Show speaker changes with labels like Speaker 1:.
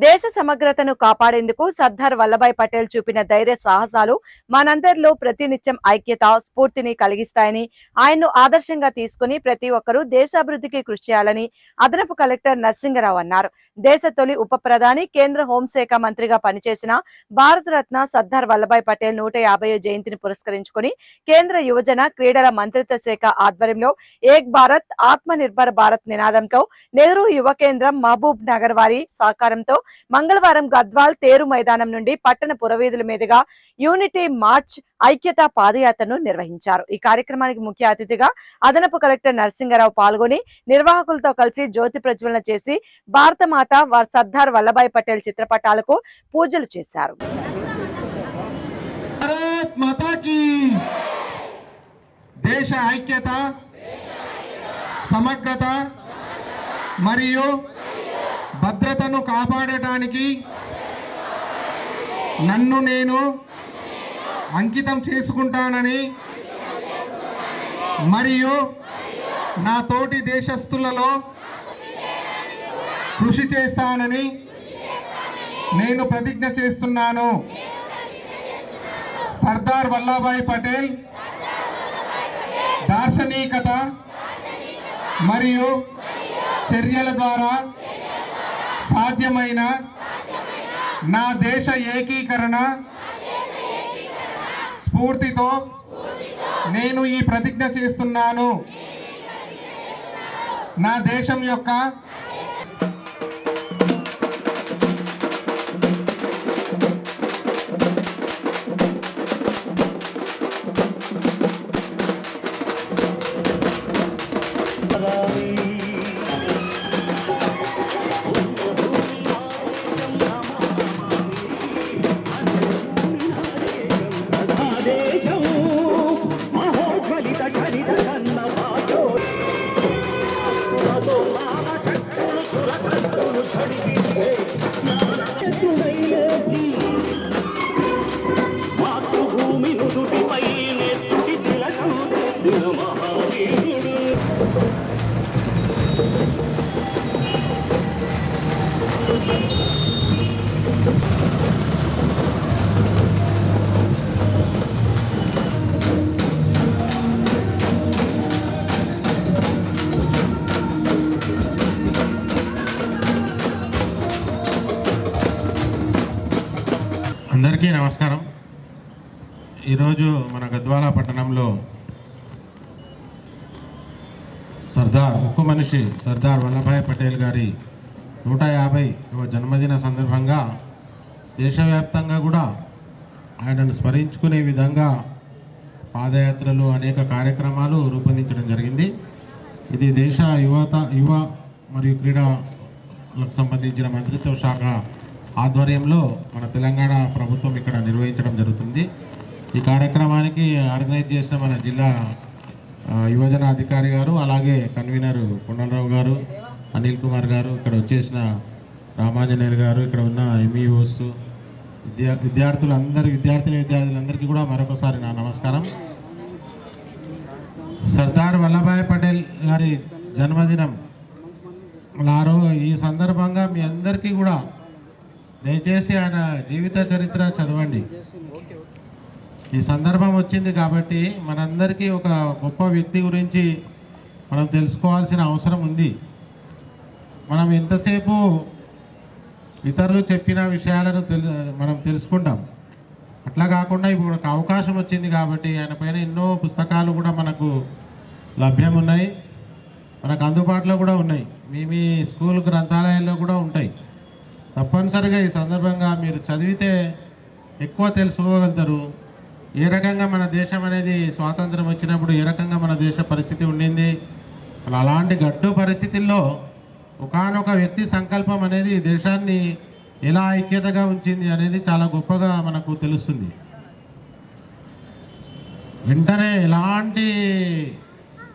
Speaker 1: దేశ సమగ్రతను కాపాడేందుకు సర్దార్ వల్లభాయ్ పటేల్ చూపిన ధైర్య సాహసాలు మనందరిలో ప్రతినిత్యం ఐక్యత స్ఫూర్తిని కలిగిస్తాయని ఆయన్ను ఆదర్శంగా తీసుకుని ప్రతి ఒక్కరూ దేశాభివృద్ధికి కృషి చేయాలని అదనపు కలెక్టర్ నరసింగరావు అన్నారు. దేశ తొలి ఉప ప్రధాని కేంద్ర హోంశాఖ మంత్రిగా పనిచేసిన భారతరత్న సర్దార్ వల్లభాయ్ పటేల్ నూట యాభై జయంతిని పురస్కరించుకుని కేంద్ర యువజన క్రీడల మంత్రిత్వ శాఖ ఆధ్వర్యంలో ఏక్ భారత్ ఆత్మ నిర్భర్ భారత్ నినాదంతో నెహ్రూ యువ కేంద్రం మహబూబ్ నగర్ వారి సహకారంతో మంగళవారం గద్వాల్ తేరు మైదానం నుండి పట్టణ పురవీధుల మీదుగా యూనిటీ మార్చ్ ఐక్యతా పాదయాత్రను నిర్వహించారు. ఈ కార్యక్రమానికి ముఖ్య అతిథిగా అదనపు కలెక్టర్ నరసింగరావు పాల్గొని నిర్వాహకులతో కలిసి జ్యోతి ప్రజ్వలన చేసి భారత మాత సర్దార్ వల్లభాయ్ పటేల్ చిత్రపటాలకు పూజలు చేశారు.
Speaker 2: దేశ ఐక్యత సమగ్రత మరియు భద్రతను కాపాడటానికి నన్ను నేను అంకితం చేసుకుంటానని మరియు నా తోటి దేశస్థులలో కృషి చేస్తానని నేను ప్రతిజ్ఞ చేస్తున్నాను. సర్దార్ వల్లభాయ్ పటేల్ దార్శనికత మరియు చర్యల ద్వారా సాధ్యమైన నా దేశ ఏకీకరణ స్ఫూర్తితో నేను ఈ ప్రతిజ్ఞ చేస్తున్నాను. నా దేశం యొక్క అందరికీ నమస్కారం. ఈరోజు మన గద్వాల పట్టణంలో సర్దార్ ఉక్కు మనిషి సర్దార్ వల్లభాయ్ పటేల్ గారి నూట యాభై జన్మదిన సందర్భంగా దేశవ్యాప్తంగా కూడా ఆయనను స్మరించుకునే విధంగా పాదయాత్రలు అనేక కార్యక్రమాలు రూపొందించడం జరిగింది. ఇది దేశ యువత యువ మరియు క్రీడలకు సంబంధించిన మంత్రిత్వ శాఖ ఆధ్వర్యంలో మన తెలంగాణ ప్రభుత్వం ఇక్కడ నిర్వహించడం జరుగుతుంది. ఈ కార్యక్రమానికి ఆర్గనైజ్ చేసిన మన జిల్లా యువజన అధికారి గారు అలాగే కన్వీనర్ కొండలరావు గారు అనిల్ కుమార్ గారు ఇక్కడ వచ్చేసిన రామాంజనేయులు గారు ఇక్కడ ఉన్న ఎంఈఓస్ విద్యా విద్యార్థులందరూ విద్యార్థిని విద్యార్థులందరికీ కూడా మరొకసారి నా నమస్కారం. సర్దార్ వల్లభాయ్ పటేల్ గారి జన్మదినం. లారో ఈ సందర్భంగా మీ అందరికీ కూడా దయచేసి ఆయన జీవిత చరిత్ర చదవండి. ఈ సందర్భం వచ్చింది కాబట్టి మనందరికీ ఒక గొప్ప వ్యక్తి గురించి మనం తెలుసుకోవాల్సిన అవసరం ఉంది. మనం ఎంతసేపు ఇతరులు చెప్పిన విషయాలను తెలు మనం తెలుసుకుంటాం. అట్లా కాకుండా ఇప్పుడు ఒక అవకాశం వచ్చింది కాబట్టి ఆయన పైన ఎన్నో పుస్తకాలు కూడా మనకు లభ్యం ఉన్నాయి మనకు అందుబాటులో కూడా ఉన్నాయి. మీ మీ స్కూల్ గ్రంథాలయాల్లో కూడా ఉంటాయి. తప్పనిసరిగా ఈ సందర్భంగా మీరు చదివితే ఎక్కువ తెలుసుకోగలుగుతారు. ఏ రకంగా మన దేశం అనేది స్వాతంత్రం వచ్చినప్పుడు ఏ రకంగా మన దేశ పరిస్థితి ఉండింది? అలాంటి గడ్డు పరిస్థితుల్లో ఒకానొక వ్యక్తి సంకల్పం అనేది దేశాన్ని ఎలా ఐక్యతగా ఉంచింది అనేది చాలా గొప్పగా మనకు తెలుస్తుంది. వెంటనే ఎలాంటి